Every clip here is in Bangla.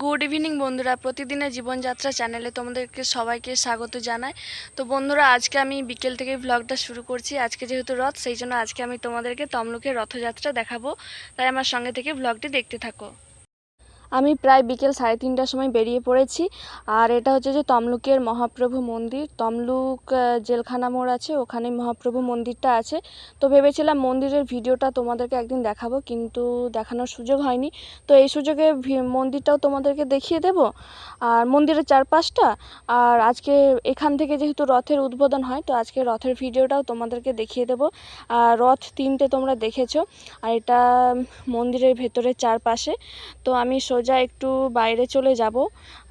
গুড ইভিনিং বন্ধুরা। প্রতিদিনের জীবনযাত্রা চ্যানেলে তোমাদেরকে সবাইকে স্বাগত জানাই। তো বন্ধুরা, আজকে আমি বিকেল থেকে ব্লগটা শুরু করছি। আজকে যেহেতু রথ, সেই জন্য আজকে আমি তোমাদেরকে তমলুকের রথযাত্রা দেখাবো। তাই আমার সঙ্গে থেকে ব্লগটি দেখতে থাকো। আমি প্রায় বিকেল সাড়ে তিনটার সময় বেরিয়ে পড়েছি। আর এটা হচ্ছে যে তমলুকের মহাপ্রভু মন্দির। তমলুক জেলখানা মোড় আছে ওখানে মহাপ্রভু মন্দিরটা আছে। তো ভেবেছিলাম মন্দিরের ভিডিওটা তোমাদেরকে একদিন দেখাবো, কিন্তু দেখানোর সুযোগ হয়নি। তো এই সুযোগে মন্দিরটাও তোমাদেরকে দেখিয়ে দেব। আর মন্দিরের চারপাশটা, আর আজকে এখান থেকে যেহেতু রথের উদ্বোধন হয়, তো আজকে রথের ভিডিওটাও তোমাদেরকে দেখিয়ে দেব। আর রথ তিনটে তোমরা দেখেছ, আর এটা মন্দিরের ভেতরের চারপাশে। তো আমি সোজা একটু বাইরে চলে যাব।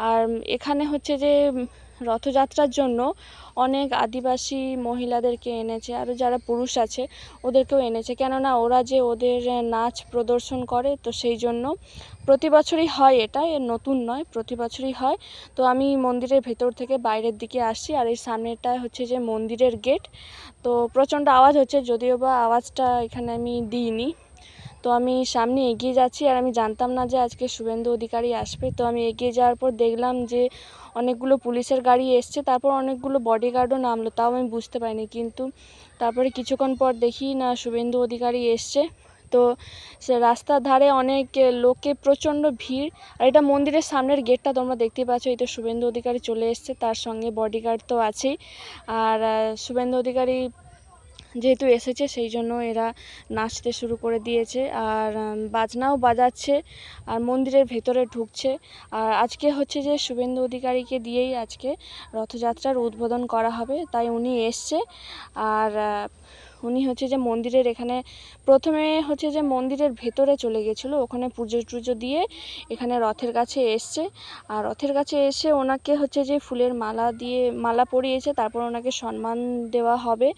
আর এখানে হচ্ছে যে রথযাত্রার জন্য অনেক আদিবাসী মহিলাদেরকে এনেছে আরও যারা পুরুষ আছে ওদেরকেও এনেছে। কেননা ওরা যে ওদের নাচ প্রদর্শন করে, তো সেই জন্য প্রতি বছরই হয় এটা এর নতুন নয়, প্রতি বছরই হয়। তো আমি মন্দিরের ভেতর থেকে বাইরের দিকে আসছি, আর এই সামনেটা হচ্ছে যে মন্দিরের গেট। তো প্রচণ্ড আওয়াজ হচ্ছে, যদিও বা আওয়াজটা এখানে আমি দিইনি। তো আমি সামনে এগিয়ে যাচ্ছি আর আমি জানতাম না যে আজকে শুভেন্দু অধিকারী আসবে। তো আমি এগিয়ে যাওয়ার পর দেখলাম যে অনেকগুলো পুলিশের গাড়ি এসছে, তারপর অনেকগুলো বডিগার্ডও নামলো, তাও আমি বুঝতে পারিনি। কিন্তু তারপরে কিছুক্ষণ পর দেখি না শুভেন্দু অধিকারী এসছে। তো সে রাস্তার ধারে অনেক লোকে, প্রচণ্ড ভিড়। আর এটা মন্দিরের সামনের গেটটা তোমরা দেখতেই পাচ্ছ, এই তো শুভেন্দু অধিকারী চলে এসছে, তার সঙ্গে বডিগার্ড তো আছেই। আর শুভেন্দু অধিকারী যেহেতু এসেছে, সেই জন্য এরা নাচতে শুরু করে দিয়েছে। আর বাজনাও বাজাচ্ছে আর মন্দিরের ভেতরে ঢুকছে। আর আজকে হচ্ছে যে শুভেন্দু অধিকারীকে দিয়েই আজকে রথযাত্রার উদ্বোধন করা হবে, তাই উনি এসছে। আর উনি হচ্ছে যে মন্দিরের এখানে, প্রথমে হচ্ছে যে মন্দিরের ভেতরে চলে গেছিল, ওখানে পুজো টুজো দিয়ে এখানে রথের কাছে এসছে। আর রথের কাছে এসে ওনাকে হচ্ছে যে ফুলের মালা দিয়ে, মালা পরিয়েছে, তারপর ওনাকে সম্মান দেওয়া হবে।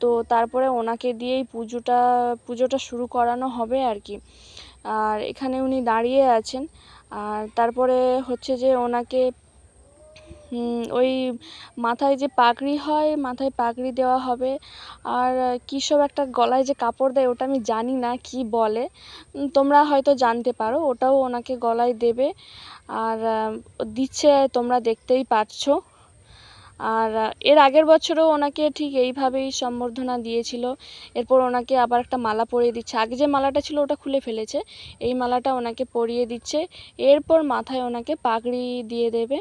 তো তারপরে ওনাকে দিয়েই পুজোটা পুজোটা শুরু করানো হবে আর কি। আর এখানে উনি দাঁড়িয়ে আছেন। আর তারপরে হচ্ছে যে ওনাকে ওই মাথায় যে পাগড়ি হয়, মাথায় পাগড়ি দেওয়া হবে। আর কী সব একটা গলায় যে কাপড় দেয়, ওটা আমি জানি না কি বলে। তোমরা হয়তো জানতে পারো, ওটাও ওনাকে গলায় দেবে। আর দিচ্ছে, তোমরা দেখতেই পাচ্ছো। আর এর আগের বছরও ওনাকে ঠিক এইভাবেই সম্বর্ধনা দিয়েছিল। এরপর ওনাকে আবার একটা মালা পরিয়ে দিচ্ছে। আগে যে মালাটা ছিল, ওটা খুলে ফেলেছে। এই মালাটা ওনাকে পরিয়ে দিচ্ছে। এরপর মাথায় ওনাকে পাগড়ি দিয়ে দেবে।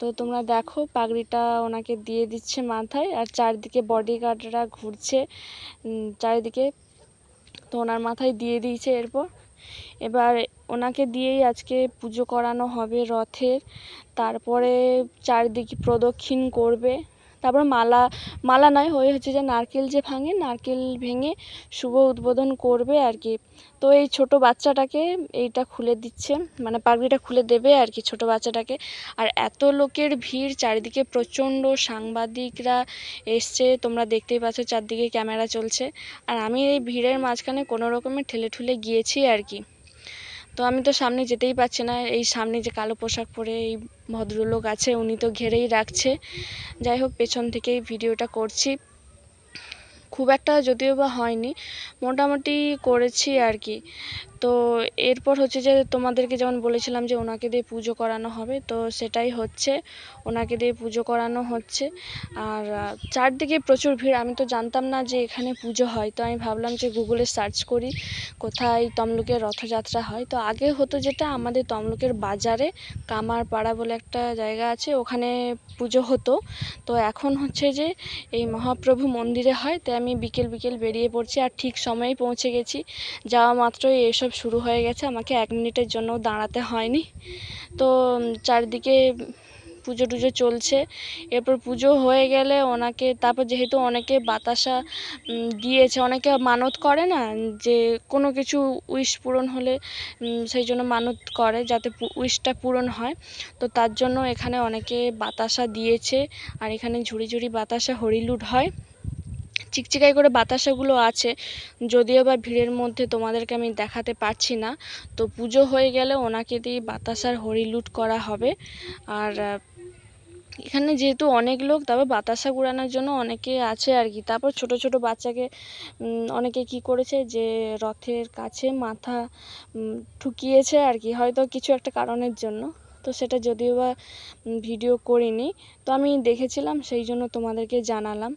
তো তোমরা দেখো, পাগড়িটা ওনাকে দিয়ে দিচ্ছে মাথায় আর চারদিকে বডিগার্ডরা ঘুরছে। চারিদিকে তো ওনার মাথায় দিয়ে দিয়েছে এরপর। এবার ওনাকে দিয়েই আজকে পুজো করানো হবে রথের। তারপরে চারিদিকে প্রদক্ষিণ করবে। তারপর মালা মালা নয় হয়ে হচ্ছে যে নারকেল যে ভাঙে, নারকেল ভেঙে শুভ উদ্বোধন করবে আর কি তো এই ছোট বাচ্চাটাকে এইটা খুলে দিচ্ছে মানে পাগড়িটা খুলে দেবে আর কি ছোট বাচ্চাটাকে। আর এত লোকের ভিড়, চারিদিকে প্রচণ্ড সাংবাদিকরা এসছে, তোমরা দেখতেই পাচ্ছ চারদিকে ক্যামেরা চলছে। আর আমি এই ভিড়ের মাঝখানে কোনো রকমে ঠেলে ঠুলে গিয়েছি আর কি তো আমি তো সামনে যেতেই পারছি না। এই সামনে যে কালো পোশাক পরে এই ভদ্রলোক আছে, উনি তো ঘেরেই রাখছে। যাই হোক, পেছন থেকেই ভিডিওটা করছি। খুব একটা যদিও বা হয়নি, মোটামুটি করেছি আর কি। তো এরপর হচ্ছে যে তোমাদেরকে যেমন বলেছিলাম যে ওনাকে দিয়ে পুজো করানো হবে, তো সেটাই হচ্ছে। ওনাকে দিয়ে পুজো করানো হচ্ছে। আর চারদিকে প্রচুর ভিড়। আমি তো জানতাম না যে এখানে পুজো হয়। তো আমি ভাবলাম যে গুগলে সার্চ করি কোথায় তমলুকের রথযাত্রা হয়। তো আগে হতো যেটা আমাদের তমলুকের বাজারে কামারপাড়া বলে একটা জায়গা আছে, ওখানে পুজো হতো। তো এখন হচ্ছে যে এই মহাপ্রভু মন্দিরে হয়। তাই আমি বিকেল বিকেল বেরিয়ে পড়ছি। আর ঠিক সময়েই পৌঁছে গেছি। যাওয়া মাত্রই এসব শুরু হয়ে গেছে, আমাকে এক মিনিটের জন্য দাঁড়াতে হয়নি। তো চারিদিকে পুজো টুজো চলছে। এরপর পুজো হয়ে গেলে ওনাকে, তারপর যেহেতু অনেকে বাতাসা দিয়েছে, অনেকে মানত করে না, যে কোনো কিছু উইশ পূরণ হলে সেই জন্য মানত করে যাতে উইশটা পূরণ হয়। তো তার জন্য এখানে অনেকে বাতাসা দিয়েছে, আর এখানে ঝুড়ি ঝুড়ি বাতাসা হরিলুট হয়। চিকচিকাই করে বাতাসাগুলো আছে, যদিও বা ভিড়ের মধ্যে তোমাদেরকে আমি দেখাতে পারছি না। তো পুজো হয়ে গেলে ওনাকে দিয়ে বাতাসার হরিলুট করা হবে। আর এখানে যেহেতু অনেক লোক, তবে বাতাসা ঘোরানোর জন্য অনেকে আছে আর কি। তারপর ছোট ছোট বাচ্চাকে অনেকে কি করেছে যে রথের কাছে মাথা ঠুকিয়েছে আর কি, হয়তো কিছু একটা কারণের জন্য। তো সেটা যদিও বা ভিডিও করিনি। তো আমি দেখেছিলাম, সেই জন্য তোমাদেরকে জানালাম।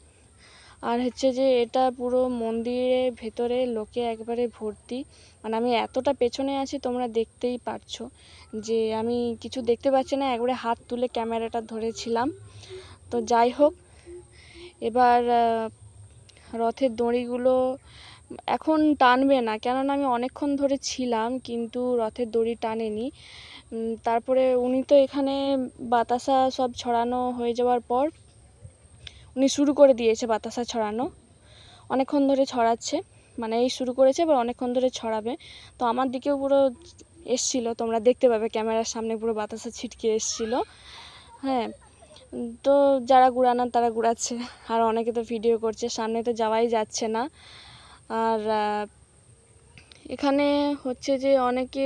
আর হচ্ছে যে এটা পুরো মন্দিরের ভেতরে লোকে একবারে ভর্তি। মানে আমি এতটা পেছনে আছি, তোমরা দেখতেই পারছ যে আমি কিছু দেখতে পাচ্ছি না, একবারে হাত তুলে ক্যামেরাটা ধরেছিলাম। তো যাই হোক, এবার রথের দড়িগুলো এখন টানবে না, কেননা আমি অনেকক্ষণ ধরে ছিলাম কিন্তু রথের দড়ি টানেনি। তারপরে উনি তো এখানে বাতাসা সব ছড়ানো হয়ে যাওয়ার পর উনি শুরু করে দিয়েছে বাতাসা ছড়ানো। অনেকক্ষণ ধরে ছড়াচ্ছে। মানে এই শুরু করেছে, এবার অনেকক্ষণ ধরে ছড়াবে। তো আমার দিকেও পুরো এসছিল, তোমরা দেখতে পাবে ক্যামেরার সামনে পুরো বাতাসা ছিটকে এসছিল। হ্যাঁ তো যারা ঘুরানোর তারা ঘুরাচ্ছে। আর অনেকে তো ভিডিও করছে, সামনে তো যাওয়াই যাচ্ছে না। আর এখানে হচ্ছে যে অনেকে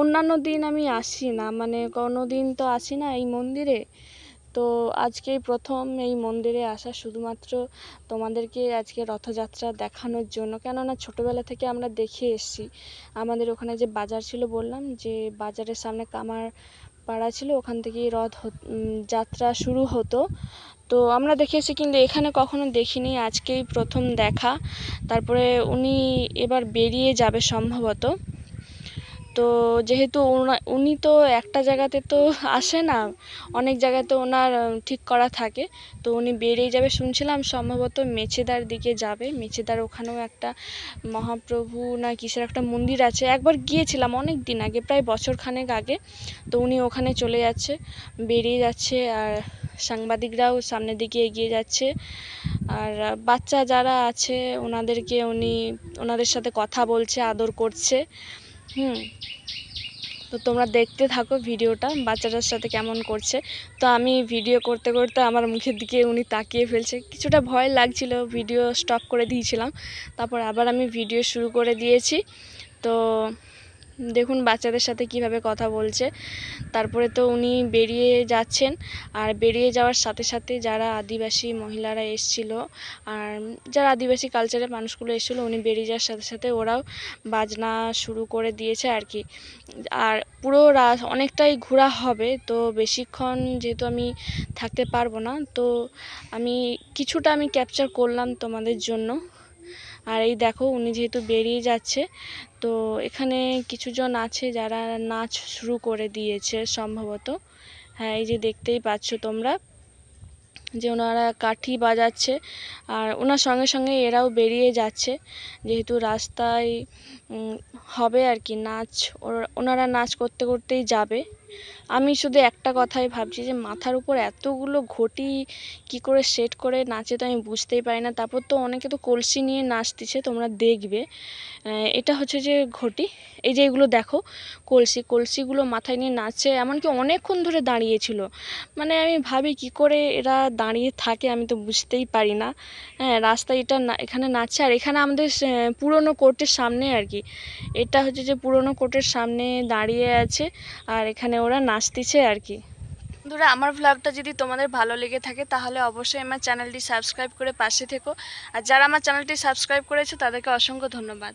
অন্যান্য দিন আমি আসি না। মানে কোনো দিন তো আসি না এই মন্দিরে। তো আজকেই প্রথম এই মন্দিরে আসা শুধুমাত্র তোমাদেরকে আজকে রথযাত্রা দেখানোর জন্য। কেননা ছোটোবেলা থেকে আমরা দেখে এসেছি। আমাদের ওখানে যে বাজার ছিল বললাম, যে বাজারের সামনে কামার পাড়া ছিল, ওখান থেকেই রথ যাত্রা শুরু হতো। তো আমরা দেখে এসেছি, কিন্তু এখানে কখনো দেখিনি। আজকেই প্রথম দেখা। তারপরে উনি এবার বেরিয়ে যাবে সম্ভবত। তো যেহেতু উনি তো একটা জায়গাতে তো আসে না, অনেক জায়গাতে ওনার ঠিক করা থাকে। তো উনি বেরিয়ে যাবে শুনছিলাম, সম্ভবত মেছেদার দিকে যাবে। মেছেদার ওখানেও একটা মহাপ্রভু না কিসের একটা মন্দির আছে। একবার গিয়েছিলাম অনেক দিন আগে, প্রায় বছর খানেক আগে। তো উনি ওখানে চলে যাচ্ছে, বেরিয়ে যাচ্ছে আর সাংবাদিকরাও সামনের দিকে এগিয়ে যাচ্ছে। আর বাচ্চা যারা আছে, ওনাদেরকে উনি, ওনাদের সাথে কথা বলছে, আদর করছে। হুম। তো তোমরা দেখতে থাকো ভিডিওটা, বাচ্চাটার সাথে কেমন করছে। তো আমি ভিডিও করতে করতে আমার মুখের দিকে উনি তাকিয়ে ফেলছে। কিছুটা ভয় লাগছিল, ভিডিও স্টপ করে দিয়েছিলাম। তারপর আবার আমি ভিডিও শুরু করে দিয়েছি। তো দেখুন বাচ্চাদের সাথে কীভাবে কথা বলছে। তারপরে তো উনি বেরিয়ে যাচ্ছেন। আর বেরিয়ে যাওয়ার সাথে সাথে যারা আদিবাসী মহিলারা এসছিল আর যারা আদিবাসী কালচারের মানুষগুলো এসেছিল, উনি বেরিয়ে যাওয়ার সাথে সাথে ওরাও বাজনা শুরু করে দিয়েছে আর কি। আর পুরো রাত অনেকটাই ঘোরা হবে, তো বেশিক্ষণ যেহেতু আমি থাকতে পারব না, তো আমি কিছুটা আমি ক্যাপচার করলাম তোমাদের জন্য। আর এই দেখো উনি যেহেতু বেরিয়ে যাচ্ছে, তো এখানে কিছুজন আছে যারা নাচ শুরু করে দিয়েছে সম্ভবত। হ্যাঁ এই যে দেখতেই পাচ্ছ তোমরা যে ওনারা কাঠি বাজাচ্ছে আর ওনার সঙ্গে সঙ্গে এরাও বেরিয়ে যাচ্ছে। যেহেতু রাস্তায় হবে আর কি নাচ ওনারা নাচ করতে করতেই যাবে। আমি শুধু একটা কথাই ভাবছি যে মাথার উপর এতগুলো ঘটি কি করে সেট করে নাচে তো আমি বুঝতেই পারি না। তারপর তো অনেকে তো কলসি নিয়ে নাচতেছে, তোমরা দেখবে। এটা হচ্ছে যে ঘটি। এই যে এগুলো দেখো, কলসি, কলসিগুলো মাথায় নিয়ে নাচছে, এমনকি অনেকক্ষণ ধরে দাঁড়িয়েছিল। মানে আমি ভাবি কি করে এরা দাঁড়িয়ে থাকে আমি তো বুঝতেই পারি না। হ্যাঁ রাস্তায় এটা এখানে নাচছে, আর এখানে আমাদের পুরনো কোর্টের সামনে আর কি। এটা হচ্ছে যে পুরনো কোর্টের সামনে দাঁড়িয়ে আছে, আর এখানে ওরা নাচতেছে আর কি। বন্ধুরা, আমার ভ্লগটা যদি তোমাদের ভালো লেগে থাকে, তাহলে অবশ্যই আমার চ্যানেলটি সাবস্ক্রাইব করে পাশে থেকো। আর যারা আমার চ্যানেলটি সাবস্ক্রাইব করেছে, তাদেরকে অসংখ্য ধন্যবাদ।